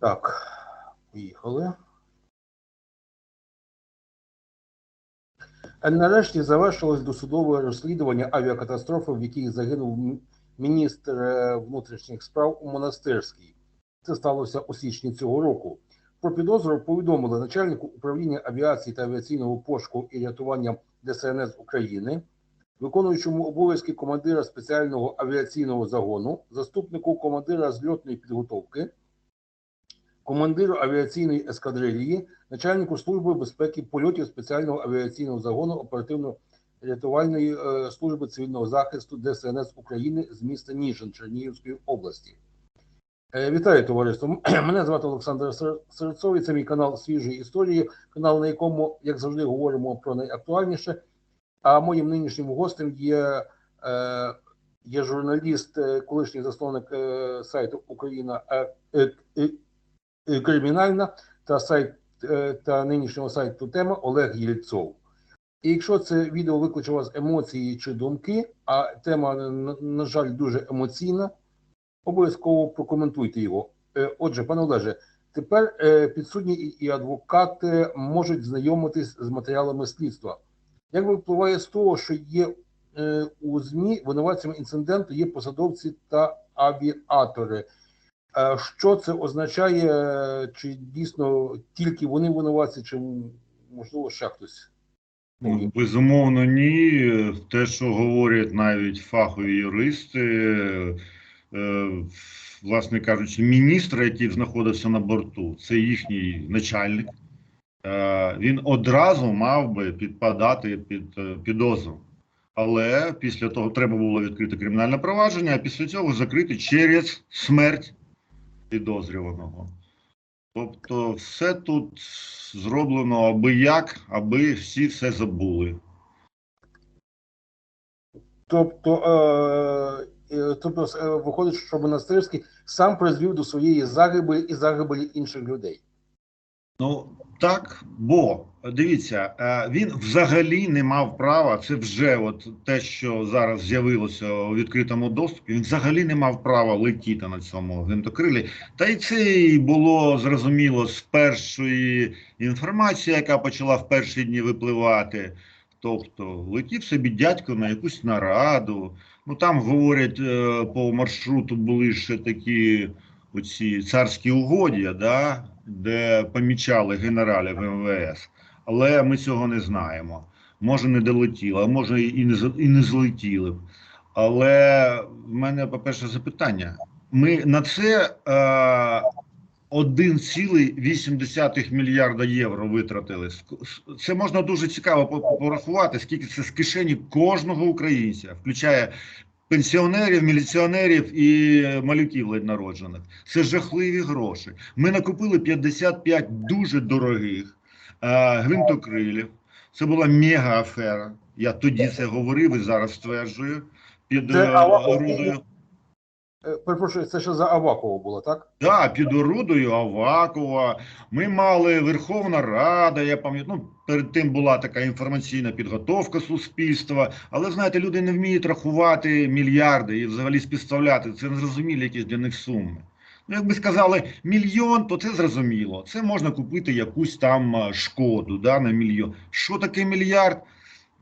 Так, поїхали. Е, Нарешті завершилось досудове розслідування авіакатастрофи, в якій загинув міністр е, внутрішніх справ у Монастирській. Це сталося у січні цього року. Про підозру повідомили начальнику управління авіації та авіаційного пошуку і рятування ДСНС України, виконуючому обов'язки командира спеціального авіаційного загону, заступнику командира зльотної підготовки, командиру авіаційної ескадрилії, начальнику служби безпеки польотів спеціального авіаційного загону оперативно-рятувальної е, служби цивільного захисту ДСНС України з міста Ніжин Чернігівської області. Е, Вітаю товариство. Мене звати Олександр Сер- Серцов, і це мій канал свіжої історії, канал, на якому, як завжди, говоримо про найактуальніше. А моїм нинішнім гостем є, е, є журналіст, колишній засновник сайту Україна кримінальна та сайт е, та нинішнього сайту тема Олег Єльцов. І якщо це відео викличе у вас емоції чи думки, а тема, на, жаль, дуже емоційна, обов'язково прокоментуйте його. Е, Отже, пане Олеже, тепер е, підсудні і адвокати можуть знайомитись з матеріалами слідства. Як випливає з того, що є е, у ЗМІ винуватцями інциденту є посадовці та авіатори. Що це означає? Чи дійсно тільки вони винуватці, чи можливо ще хтось? Ну, Безумовно, ні. Те, що говорять навіть фахові юристи, е, власне кажучи, міністр, який знаходився на борту, це їхній начальник. Е, Він одразу мав би підпадати під е, підозру. Але після того треба було відкрити кримінальне провадження, а після цього закрити через смерть підозрюваного. Тобто, все тут зроблено аби як, аби всі все забули. Тобто, е, е, тобто е, виходить, що монастирський сам призвів до своєї загибелі і загибелі інших людей. Ну так, бо дивіться, е, він взагалі не мав права. Це вже от те, що зараз з'явилося у відкритому доступі. Він взагалі не мав права летіти на цьому гвинтокрилі. Та й це і було зрозуміло з першої інформації, яка почала в перші дні випливати. Тобто летів собі дядько на якусь нараду. Ну там говорять е, по маршруту були ще такі оці царські угодя, да, де помічали генералів МВС. Але ми цього не знаємо. Може, не долетіло, а може і не і не злетіли. Але в мене, по-перше, запитання. Ми на це е, 1,8 мільярда євро витратили. Це можна дуже цікаво порахувати, скільки це з кишені кожного українця, включає пенсіонерів, міліціонерів і малюків ледь народжених. Це жахливі гроші. Ми накупили 55 дуже дорогих е, гвинтокрилів. Це була мега афера. Я тоді це говорив і зараз стверджую під е, орудою. Е, Перепрошую, це ще за Авакова було, так? Да, під орудою Авакова. Ми мали Верховна Рада. Я пам'ятаю, ну перед тим була така інформаційна підготовка суспільства. Але знаєте, люди не вміють рахувати мільярди і взагалі співставляти. Це незрозумілі якісь для них суми. Ну, якби сказали мільйон, то це зрозуміло. Це можна купити якусь там шкоду да, на мільйон. Що таке мільярд?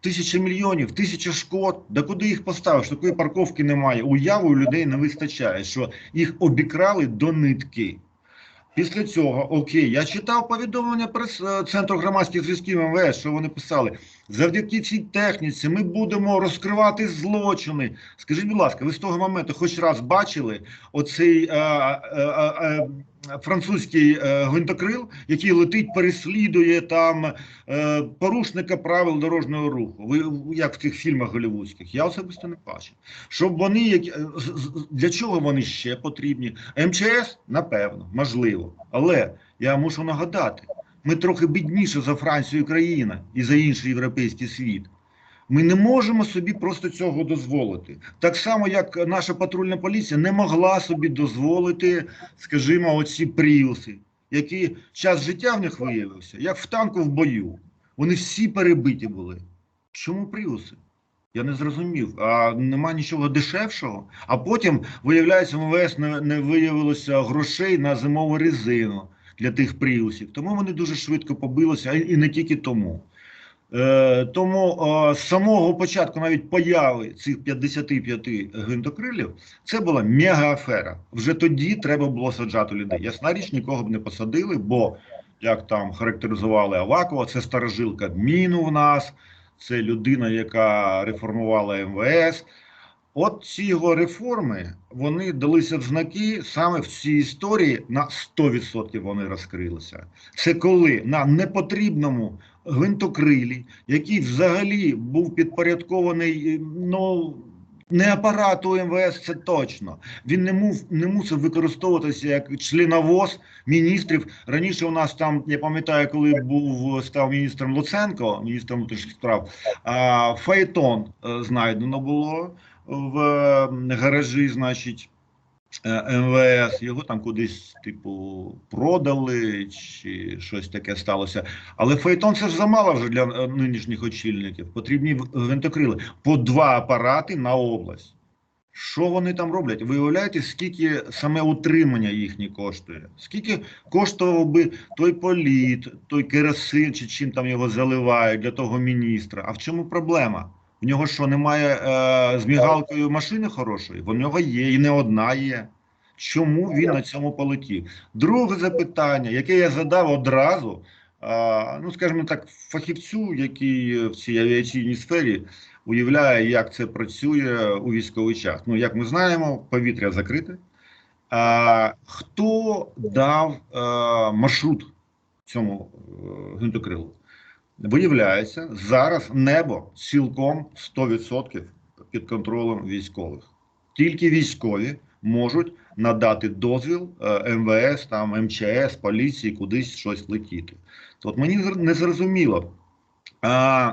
Тисяча мільйонів, тисяча шкод. Да куди їх поставиш? Такої парковки немає. Уяви у людей не вистачає, що їх обікрали до нитки. Після цього, окей, я читав повідомлення прес е, Центру громадських зв'язків МВС, що вони писали. Завдяки цій техніці ми будемо розкривати злочини. Скажіть, будь ласка, ви з того моменту хоч раз бачили оцей е, е, е, французький е, гвинтокрил, який летить, переслідує там е, порушника правил дорожнього руху. Ви як в цих фільмах голівудських? Я особисто не бачив. Щоб вони які е, для чого вони ще потрібні? МЧС, напевно, можливо. Але я мушу нагадати, ми трохи бідніше за Францію і країна і за інший європейський світ. Ми не можемо собі просто цього дозволити. Так само, як наша патрульна поліція не могла собі дозволити, скажімо, оці пріуси, які час життя в них виявився, як в танку в бою. Вони всі перебиті були. Чому пріуси? Я не зрозумів. А нема нічого дешевшого. А потім, виявляється, в МВС не, не виявилося грошей на зимову резину для тих пріусів. Тому вони дуже швидко побилися, і не тільки тому. Е, тому е, з самого початку навіть появи цих 55 гвинтокрилів це була мега-афера. Вже тоді треба було саджати людей. Ясна річ, нікого б не посадили, бо як там характеризували Авакова, це старожилка міну в нас, це людина, яка реформувала МВС. От ці його реформи вони далися в знаки саме в цій історії на 100% вони розкрилися. Це коли на непотрібному гвинтокрилі, який взагалі був підпорядкований, ну не апарату МВС, це точно. Він не мув не мусив використовуватися як членовоз міністрів. Раніше у нас там, я пам'ятаю, коли був став міністром Луценко, міністром внутрішніх справ, а, Фаетон е, знайдено було в гаражі, значить. е, МВС, його там кудись, типу, продали, чи щось таке сталося. Але Фейтон це ж замало вже для е, нинішніх очільників. Потрібні гвинтокрили. По два апарати на область. Що вони там роблять? Ви уявляєте, скільки саме утримання їхнє коштує? Скільки коштував би той політ, той керосин, чи чим там його заливають для того міністра? А в чому проблема? В нього що, немає е, з мігалкою машини хорошої? В нього є, і не одна є. Чому він на цьому полетів? Друге запитання, яке я задав одразу, а, ну скажімо так, фахівцю, який в цій авіаційній сфері уявляє, як це працює у військовий час. Ну, як ми знаємо, повітря закрите. А, хто дав а, маршрут цьому е? Виявляється, зараз небо цілком 100% під контролем військових. Тільки військові можуть надати дозвіл е, МВС, там МЧС, поліції кудись щось летіти. От мені не зрозуміло, а,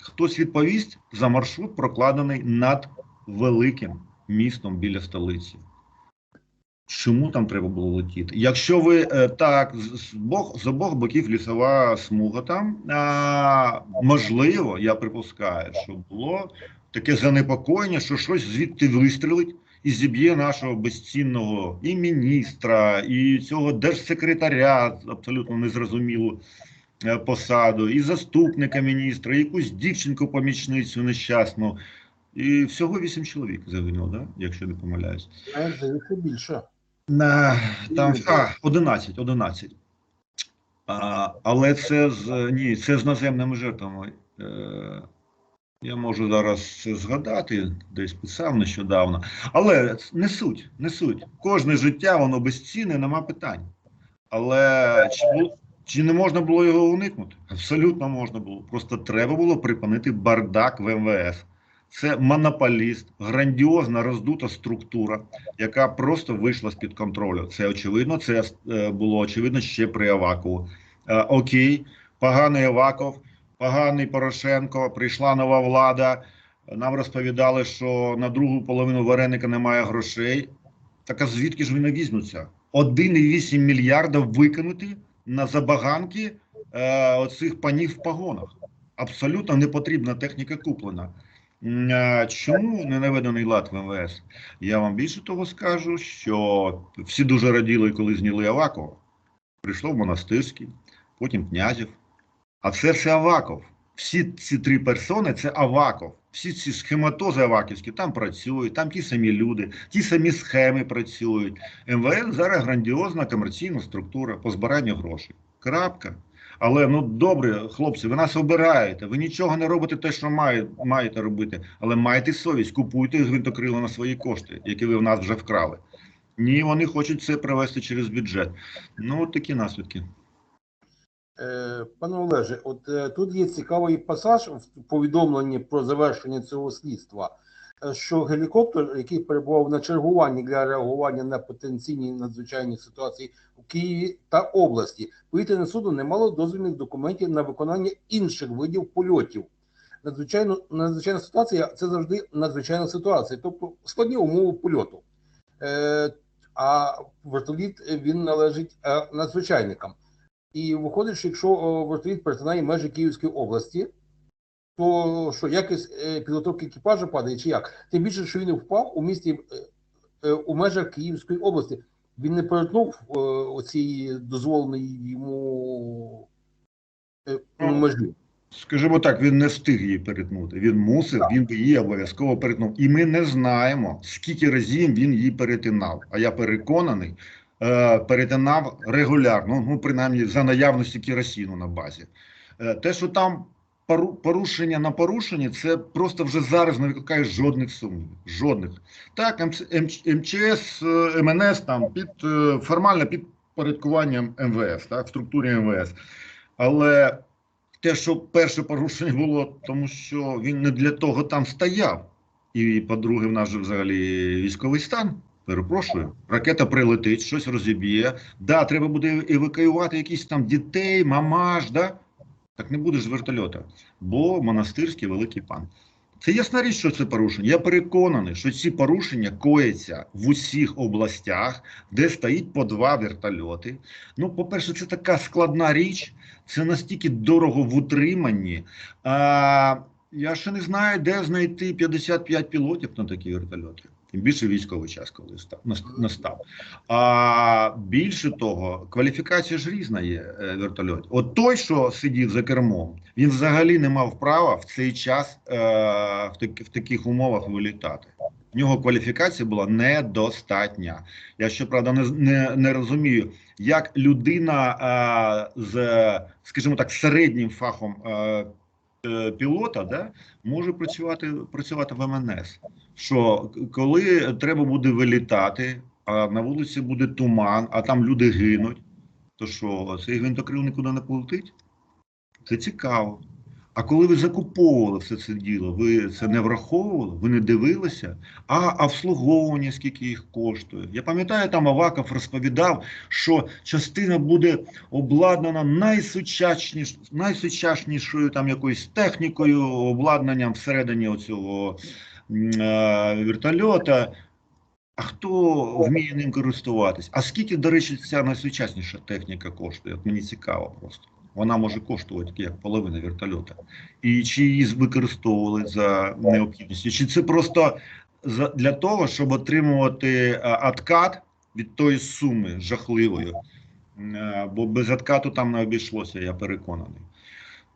хтось відповість за маршрут, прокладений над великим містом біля столиці. Чому там треба було летіти? Якщо ви е, так, з, бок, з обох боків лісова смуга там, а, можливо, я припускаю, що було таке занепокоєння, що щось звідти вистрелить і зіб'є нашого безцінного і міністра, і цього держсекретаря, абсолютно незрозумілу е, посаду, і заступника міністра, і якусь дівчинку-помічницю нещасну. І всього вісім чоловік загинуло, да? якщо не помиляюсь. Здається більше. Там а, 11, 11. А, але це з ні, це з наземними жертвами. Е, я можу зараз це згадати, десь писав нещодавно. Але не суть, не суть. Кожне життя, воно безцінне, нема питань. Але чи, чи не можна було його уникнути? Абсолютно можна було. Просто треба було припинити бардак в МВС. Це монополіст, грандіозна роздута структура, яка просто вийшла з під контролю. Це очевидно. Це е, було очевидно ще при Авакову. Е, окей, поганий Аваков, поганий Порошенко, прийшла нова влада. Нам розповідали, що на другу половину вареника немає грошей. Так а звідки ж вони візьмуться? 1,8 мільярда викинути на забаганки е, оцих панів в погонах. Абсолютно непотрібна техніка куплена. Чому не наведений лад в МВС? Я вам більше того скажу, що всі дуже раділи, коли зняли Авакова. Прийшло в монастирський, потім князів. А це все Аваков. Всі ці три персони це Аваков. Всі ці схематози аваківські там працюють, там ті самі люди, ті самі схеми працюють. МВС зараз грандіозна комерційна структура по збиранню грошей. Крапка. Але ну добре, хлопці, ви нас обираєте. Ви нічого не робите те, що має, маєте робити, але маєте совість, купуйте гвинтокрила на свої кошти, які ви в нас вже вкрали. Ні, вони хочуть це провести через бюджет. Ну, от такі наслідки. Е, Пане Олеже, от е, тут є цікавий пасаж в повідомленні про завершення цього слідства, що гелікоптер, який перебував на чергуванні для реагування на потенційні надзвичайні ситуації у Києві та області, повітряне судно не мало дозвільних документів на виконання інших видів польотів. Надзвичайно надзвичайна ситуація це завжди надзвичайна ситуація, тобто складні умови польоту. Е, а вертоліт е, він належить е, надзвичайникам. І виходить, що якщо о, вертоліт перетинає межі Київської області, то що якість е, підготовки екіпажу падає, чи як? Тим більше, що він впав у місті е, е, у межах Київської області. Він не перетнув е, оці дозволений йому е, Ну, межі. Скажімо так, він не встиг її перетнути. Він мусив, він би її обов'язково перетнув. І ми не знаємо, скільки разів він її перетинав. А я переконаний, перетинав регулярно, ну принаймні за наявності керосіну на базі. Те, що там порушення на порушенні, це просто вже зараз не викликає жодних сумнівів. Жодних. Так, МЧ, МЧ, МЧС, е, МНС там під е, формально під порядкуванням МВС, так, в структурі МВС. Але те, що перше порушення було, тому що він не для того там стояв. І, по-друге, в нас же взагалі військовий стан. Перепрошую, ракета прилетить, щось розіб'є. Да, треба буде евакуювати якісь там дітей, мамаш, да? Так не буде з вертольота, бо монастирський великий пан. Це ясна річ, що це порушення. Я переконаний, що ці порушення кояться в усіх областях, де стоїть по два вертольоти. Ну, по-перше, це така складна річ, це настільки дорого в утриманні. А, я ще не знаю, де знайти 55 пілотів на такі вертольоти. Тим більше військовий час, коли ста- настав. А більше того, кваліфікація ж різна є е, вертольотів. От той, що сидів за кермом, він взагалі не мав права в цей час е, в, так, в таких умовах вилітати. В нього кваліфікація була недостатня. Я щоправда не, не, не розумію, як людина а, з, скажімо так, середнім фахом а, е, пілота да, може працювати, працювати в МНС. Що коли треба буде вилітати, а на вулиці буде туман, а там люди гинуть, то що цей гвинтокрил нікуди не полетить? Це цікаво. А коли ви закуповували все це діло, ви це не враховували, ви не дивилися, а обслуговування, скільки їх коштує. Я пам'ятаю, там Аваков розповідав, що частина буде обладнана найсучасніш, найсучаснішою там якоюсь технікою, обладнанням всередині оцього вертольота. А хто вміє ним користуватись? А скільки, до речі, ця найсучасніша техніка коштує? От мені цікаво просто. Вона може коштувати як половина вертольота. І чи її використовували за необхідністю? Чи це просто для того, щоб отримувати а, откат від тої суми жахливої? Е, Бо без откату там не обійшлося, я переконаний.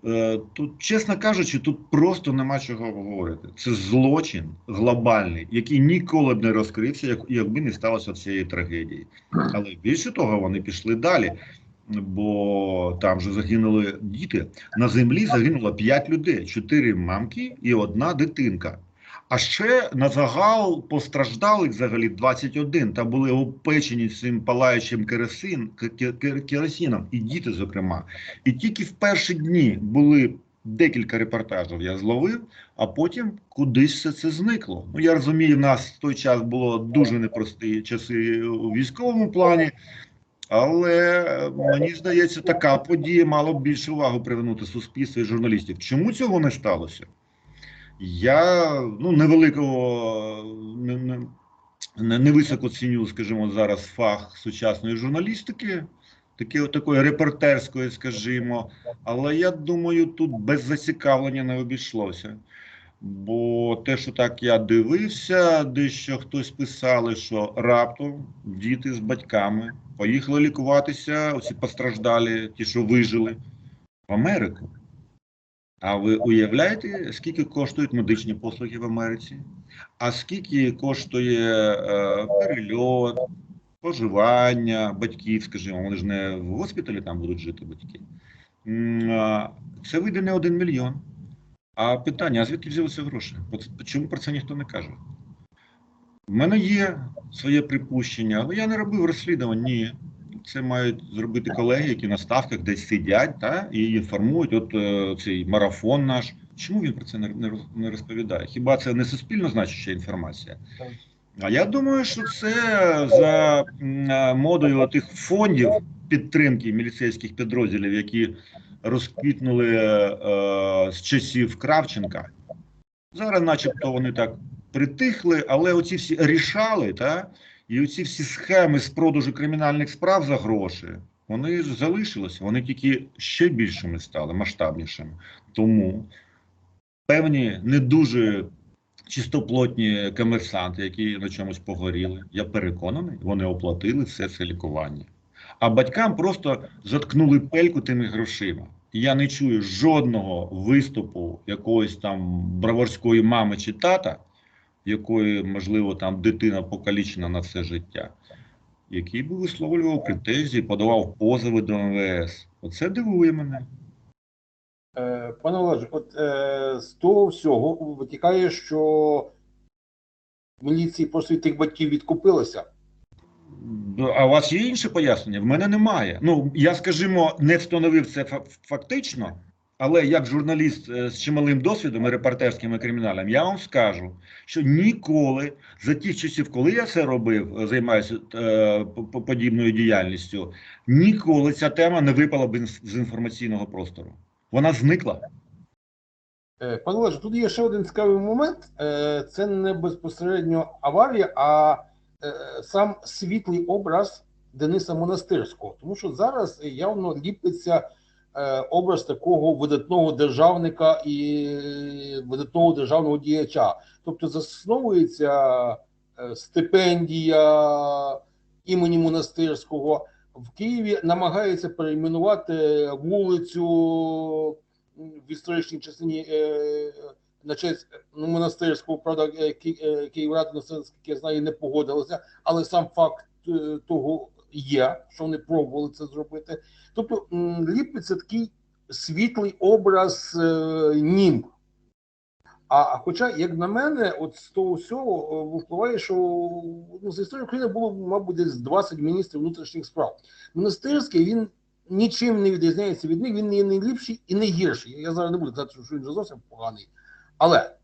Е, Тут, чесно кажучи, тут просто нема чого говорити. Це злочин глобальний, який ніколи б не розкрився, якби не сталося цієї трагедії. Але більше того, вони пішли далі, бо там же загинули діти. На землі загинуло 5 людей: 4 мамки і одна дитинка. А ще на загал постраждалих взагалі 21, та були опечені цим палаючим керосин, ке- ке- керосином, і діти, зокрема. І тільки в перші дні були декілька репортажів, я зловив, а потім кудись все це зникло. Ну я розумію, в нас в той час було дуже непрості часи у військовому плані. Але мені здається, така подія мала б більше уваги привернути суспільство і журналістів. Чому цього не сталося? Я ну невеликого не, не, не, не високо ціню, скажімо, зараз фах сучасної журналістики, таке, такої репортерської, скажімо. Але я думаю, тут без зацікавлення не обійшлося. Бо те, що так я дивився, дещо хтось писали, що раптом діти з батьками поїхали лікуватися, оці постраждалі, ті, що вижили, в Америку. А ви уявляєте, скільки коштують медичні послуги в Америці? А скільки коштує е, перельот, проживання батьків, скажімо, вони ж не в госпіталі там будуть жити батьки. Це вийде не один мільйон. А питання: а звідки взялися гроші? Чому про це ніхто не каже? У мене є своє припущення, але я не робив розслідувань. Ні. Це мають зробити колеги, які на ставках десь сидять та, і інформують. От е, цей марафон наш. Чому він про це не, розповідає? Хіба це не суспільно значуща інформація? А я думаю, що це за е, модою тих фондів підтримки міліцейських підрозділів, які розквітнули е, з часів Кравченка. Зараз, начебто, вони так притихли, але оці всі рішали, та, і оці всі схеми з продажу кримінальних справ за гроші, вони залишилися, вони тільки ще більшими стали, масштабнішими. Тому певні не дуже чистоплотні комерсанти, які на чомусь погоріли. Я переконаний, вони оплатили все це лікування. А батькам просто заткнули пельку тими грошима. Я не чую жодного виступу якоїсь там браворської мами чи тата, якої, можливо, там дитина покалічена на все життя, який би висловлював претензії, подавав позови до МВС. Оце дивує мене. Е, Пане Олеже, от е, з того всього витікає, що міліції просто від тих батьків відкупилися. Ну, А у вас є інше пояснення? В мене немає. Ну, я, скажімо, не встановив це фактично, але як журналіст е, з чималим досвідом і репортерським і кримінальним, я вам скажу, що ніколи за тих часів, коли я це робив, е, займаюся е, по- по- подібною діяльністю, ніколи ця тема не випала б з інформаційного простору. Вона зникла. Е, Пане Олеже, тут є ще один цікавий момент. Це не безпосередньо аварія, а сам світлий образ Дениса Монастирського. Тому що зараз явно ліпиться образ такого видатного державника і видатного державного діяча. Тобто засновується е, стипендія імені Монастирського. В Києві намагаються перейменувати вулицю в історичній частині е, на честь ну, монастирського, правда, е, Ки- е, Київрада, я знаю, не погодилася, але сам факт е, того є, що вони пробували це зробити. Тобто ліпиться такий світлий образ е, німб. А хоча, як на мене, от з того всього е, випливає, що ну, з історії України було, мабуть, десь 20 міністрів внутрішніх справ. Монастирський він нічим не відрізняється від них, він є не ліпший і не гірший. Я зараз не буду казати, що він вже зовсім поганий. Але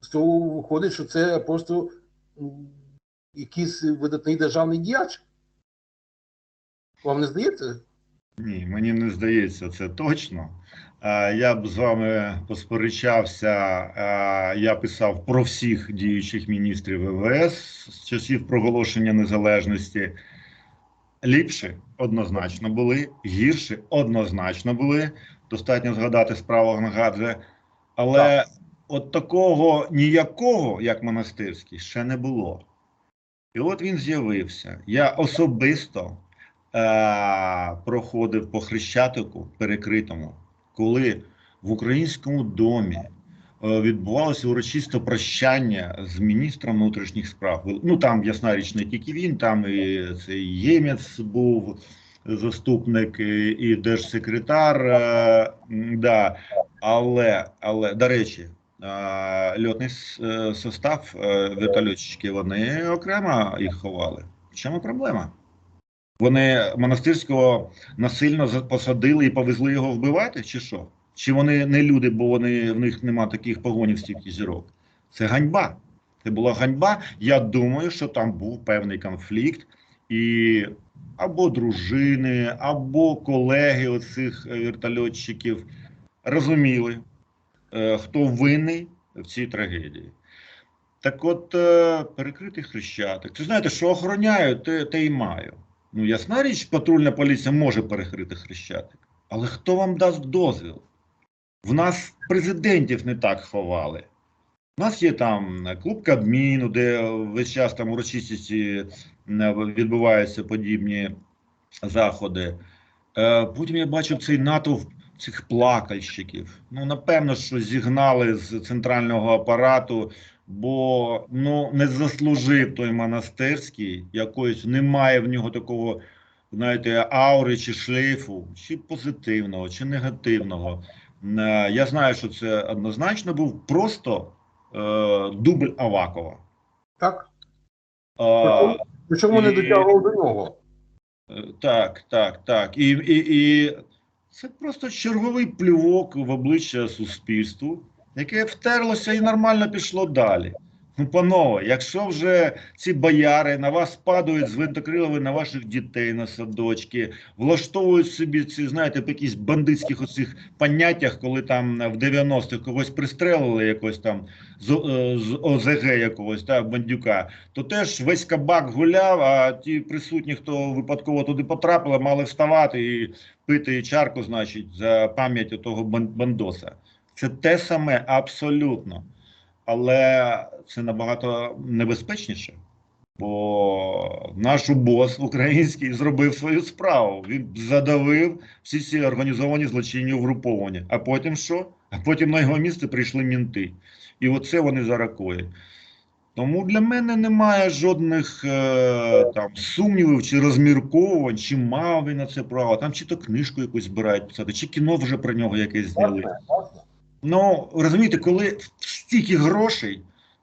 з цього виходить, що це просто якийсь видатний державний діяч. Вам не здається? Ні, мені не здається, це точно. Я б з вами посперечався. Я писав про всіх діючих міністрів ВВС з часів проголошення незалежності. Ліпші однозначно були, гірші однозначно були. Достатньо згадати справу Гангадзе. Але от такого ніякого, як монастирський, ще не було. І от він з'явився. Я особисто е, проходив по Хрещатику перекритому, коли в українському домі е, відбувалося урочисте прощання з міністром внутрішніх справ. Ну там, ясна річ, не тільки він, там і цей Ємець був заступник, і, і держсекретар. Е, да. Але, але, до речі, е, льотний е, состав е, вертольотчики, вони окремо їх ховали. В чому проблема? Вони монастирського насильно посадили і повезли його вбивати, чи що? Чи вони не люди, бо вони в них нема таких погонів, стільки зірок? Це ганьба. Це була ганьба. Я думаю, що там був певний конфлікт, і або дружини, або колеги оцих е, вертольотчиків розуміли, е, хто винний в цій трагедії. Так от, е, перекритий хрещатик. Це знаєте, що охороняю, те, те і маю. Ну, ясна річ, патрульна поліція може перекрити хрещатик. Але хто вам дасть дозвіл? В нас президентів не так ховали. У нас є там клуб Кабміну, де весь час там урочистості е, відбуваються подібні заходи. Е, Потім я бачив цей натовп цих плакальщиків. Ну, напевно, що зігнали з центрального апарату, бо ну, не заслужив той монастирський, якоїсь немає в нього такого, знаєте, аури чи шлейфу, чи позитивного, чи негативного. Е, Я знаю, що це однозначно був просто е, дубль Авакова. Так? Е, Причому не дотягував до нього. Е, Так, так, так. І, і, і це просто черговий плювок в обличчя суспільству, яке втерлося і нормально пішло далі. Ну, панове, якщо вже ці бояри на вас падають з винтокрилами на ваших дітей на садочки, влаштовують собі ці, знаєте, по якісь бандитських оцих поняттях, коли там в 90-х когось пристрелили якось там з, е, з ОЗГ якогось, так, бандюка, то теж весь кабак гуляв, а ті присутні, хто випадково туди потрапили, мали вставати і пити чарку, значить, за пам'ять того бан- бандоса. Це те саме абсолютно. Але це набагато небезпечніше. Бо наш бос український зробив свою справу. Він задавив всі ці організовані злочинні угруповання. А потім що? А потім на його місце прийшли мінти. І оце вони зараз коять. Тому для мене немає жодних е, там сумнівів чи розмірковувань, чи мав він на це право, там чи то книжку якусь збирають писати, чи кіно вже про нього якесь зняли. Ну, розумієте, коли стільки грошей,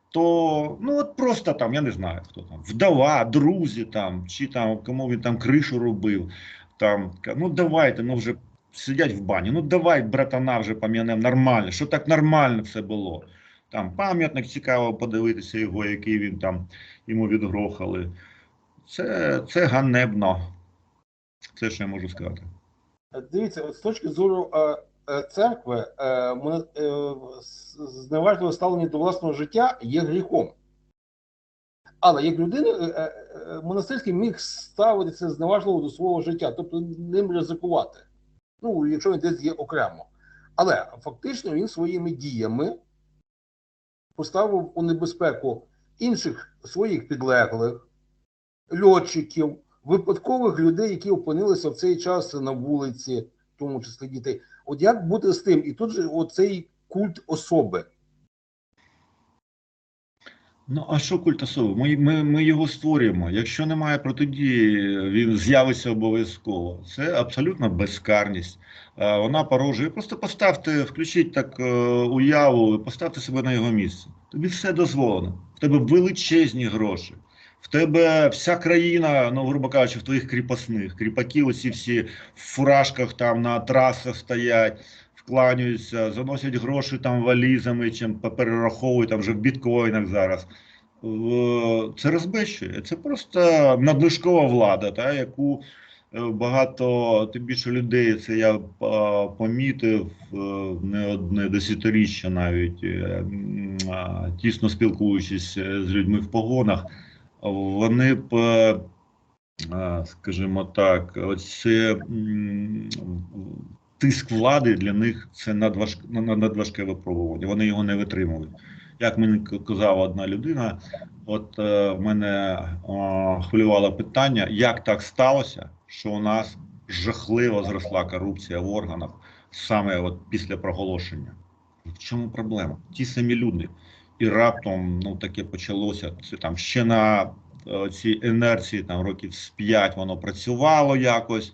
то ну от просто там, я не знаю, хто там, вдова, друзі там, чи там кому він там кришу робив. Там, ну давайте, ну вже сидять в бані. Ну давай, братана, вже пам'ятаємо нормально, що так нормально все було. Там пам'ятник цікаво подивитися його, який він там йому відгрохали. Це, це ганебно. Це що я можу сказати. Дивіться, от з точки зору е, церкви, е, моно- е, зневажливе ставлення до власного життя є гріхом. Але як людина, е, е, е, монастирський міг ставитися зневажливо до свого життя, тобто ним ризикувати. Ну, якщо він десь є окремо. Але фактично він своїми діями поставив у небезпеку інших своїх підлеглих, льотчиків, випадкових людей, які опинилися в цей час на вулиці, тому числі дітей. От як бути з тим? І тут же оцей культ особи. Ну, а що культ особи? Ми, ми, ми його створюємо. Якщо немає протидії, він з'явиться обов'язково. Це абсолютно безкарність. Вона порожує. Просто поставте, включіть так е, уяву, поставте себе на його місце. Тобі все дозволено. В тебе величезні гроші. В тебе вся країна, ну, грубо кажучи, в твоїх кріпосних. Кріпаки, оці всі в фуражках там на трасах стоять, вкланюються, заносять гроші там валізами, чим перераховують там вже в біткоїнах зараз. Це розбещує. Це просто надлишкова влада, та, яку е, багато тим більше людей, це я помітив е, не одне десятиріччя навіть, е, тісно спілкуючись е, з людьми в погонах, вони б, е, скажімо так, оце тиск влади для них це надваж, на- надважке випробування. Вони його не витримують. Як мені казала одна людина, от е, в мене е, хвилювало питання, як так сталося, що у нас жахливо зросла корупція в органах саме от після проголошення. В чому проблема? Ті самі люди. І раптом ну таке почалося. Це там ще на е, цій інерції, там років з п'ять воно працювало якось.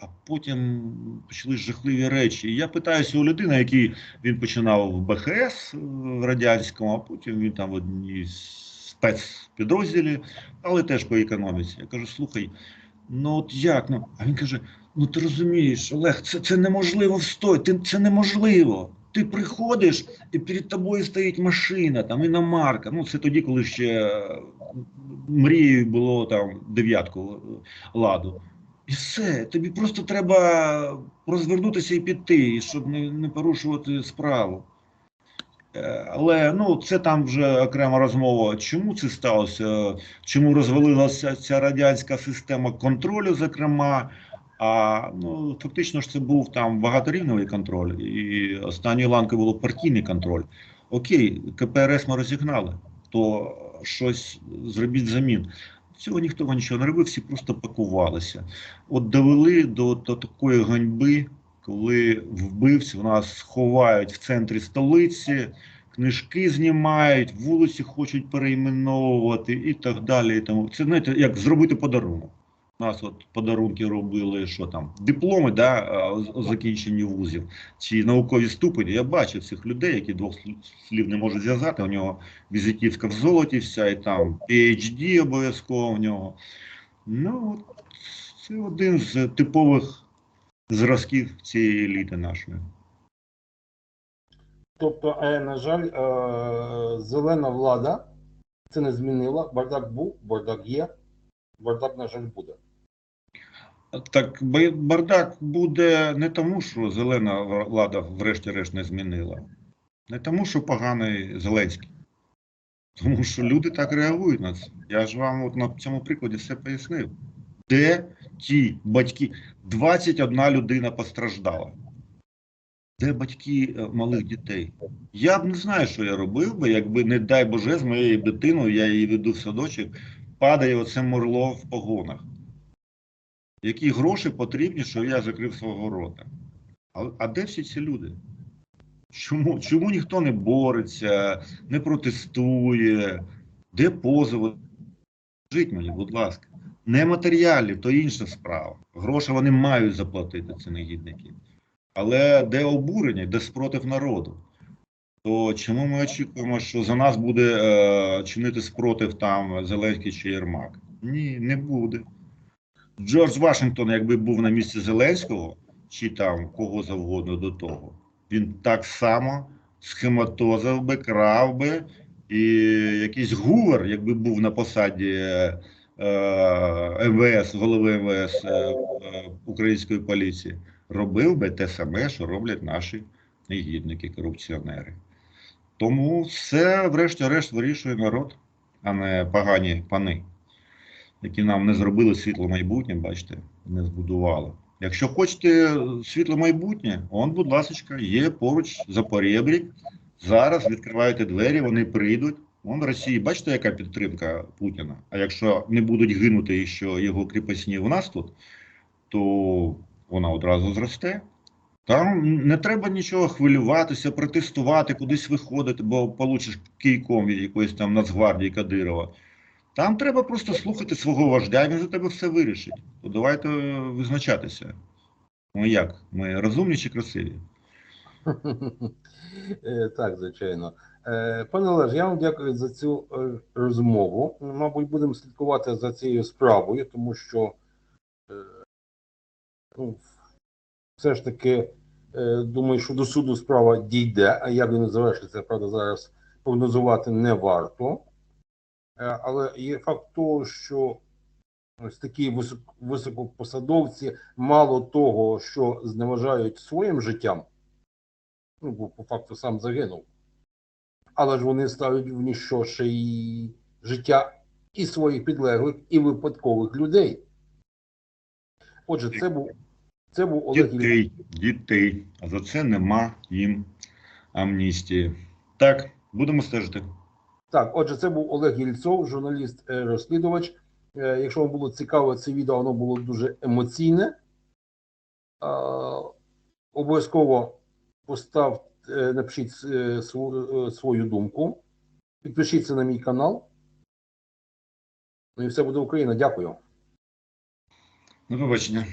А потім почали жахливі речі. Я питаюся у людини, який він починав в БХС в радянському, а потім він там в одній спецпідрозділі, але теж по економіці. Я кажу: слухай, ну от як? Ну, а він каже: ну ти розумієш, Олег, це, це неможливо встояти, це неможливо. Ти приходиш, і перед тобою стоїть машина, там іномарка. Ну, це тоді, коли ще е, мрією було там дев'ятку е, ладу. І все, тобі просто треба розвернутися і піти, щоб не, не порушувати справу. Е, Але ну, це там вже окрема розмова. Чому це сталося? Чому розвалилася ця радянська система контролю, зокрема? А ну, фактично ж це був там багаторівневий контроль, і останньою ланкою було партійний контроль. Окей, КПРС ми розігнали, то щось зробіть замін. Цього ніхто нічого не робив, всі просто пакувалися. От довели до, до такої ганьби, коли вбивців нас ховають в центрі столиці, книжки знімають, вулиці хочуть перейменовувати і так далі. І тому це знаєте, як зробити подарунок. Нас от подарунки робили, що там, дипломи да, а, з- закінчені вузів чи наукові ступені. Я бачив цих людей, які двох слів- не можуть зв'язати. У нього візитівка в золоті вся, і там PhD обов'язково в нього. Ну, це один з типових зразків цієї еліти нашої. Тобто, е, на жаль, е, зелена влада це не змінила. Бардак був, бардак є, бардак, на жаль, буде. Так бардак буде не тому, що зелена влада врешті-решт не змінила, не тому, що поганий Зеленський. Тому що люди так реагують на це. Я ж вам от на цьому прикладі все пояснив. Де ті батьки? 21 людина постраждала. Де батьки е, малих дітей? Я б не знаю, що я робив би, якби, не дай Боже, з моєю дитиною, я її веду в садочок, падає оце морло в погонах. Які гроші потрібні, щоб я закрив свого рота? А, а де всі ці люди? Чому, чому ніхто не бореться, не протестує? Де позови? Скажіть мені, будь ласка. Не матеріалів, то інша справа. Гроші вони мають заплатити, ці негідники. Але де обурення, де спротив народу? То чому ми очікуємо, що за нас буде е, чинити спротив там Зеленський чи Єрмак? Ні, не буде. Джордж Вашингтон, якби був на місці Зеленського, чи там кого завгодно до того, він так само схематозив би, крав би, і якийсь гувер, якби був на посаді е, е, МВС, голови МВС е, е, української поліції, робив би те саме, що роблять наші негідники, корупціонери. Тому все, врешті-решт, вирішує народ, а не погані пани, які нам не зробили світло майбутнє, бачите, не збудували. Якщо хочете світло майбутнє, он, будь ласка, є поруч Запорєбрік. Зараз відкриваєте двері, вони прийдуть. Вон в Росії, бачите, яка підтримка Путіна. А якщо не будуть гинути що його кріпосні у нас тут, то вона одразу зросте. Там не треба нічого хвилюватися, протестувати, кудись виходити, бо получиш кийком від якоїсь там Нацгвардії Кадирова. Там треба просто слухати свого вождя, він за тебе все вирішить. То давайте визначатися. Ну як? Ми розумні чи красиві? Е, Так, звичайно. Е, Пане Олеж, я вам дякую за цю е, розмову. Мабуть, будемо слідкувати за цією справою, тому що ну, все ж таки думаю, що до суду справа дійде, а як він завершиться, правда, зараз прогнозувати не варто. Е, Але є факт того, що ось такі високопосадовці, мало того, що зневажають своїм життям, ну, бо по факту сам загинув. Але ж вони ставлять в ніщо ще й життя і своїх підлеглих, і випадкових людей. Отже, це був, це був Олег Дітей, дітей. А за це нема їм амністії. Так, будемо стежити. Так, отже, це був Олег Єльцов, журналіст-розслідувач. Якщо вам було цікаво це відео, воно було дуже емоційне. Е, Обов'язково поставте, е, напишіть е, е, свою думку. Підпишіться на мій канал. Ну і все буде Україна. Дякую. До побачення.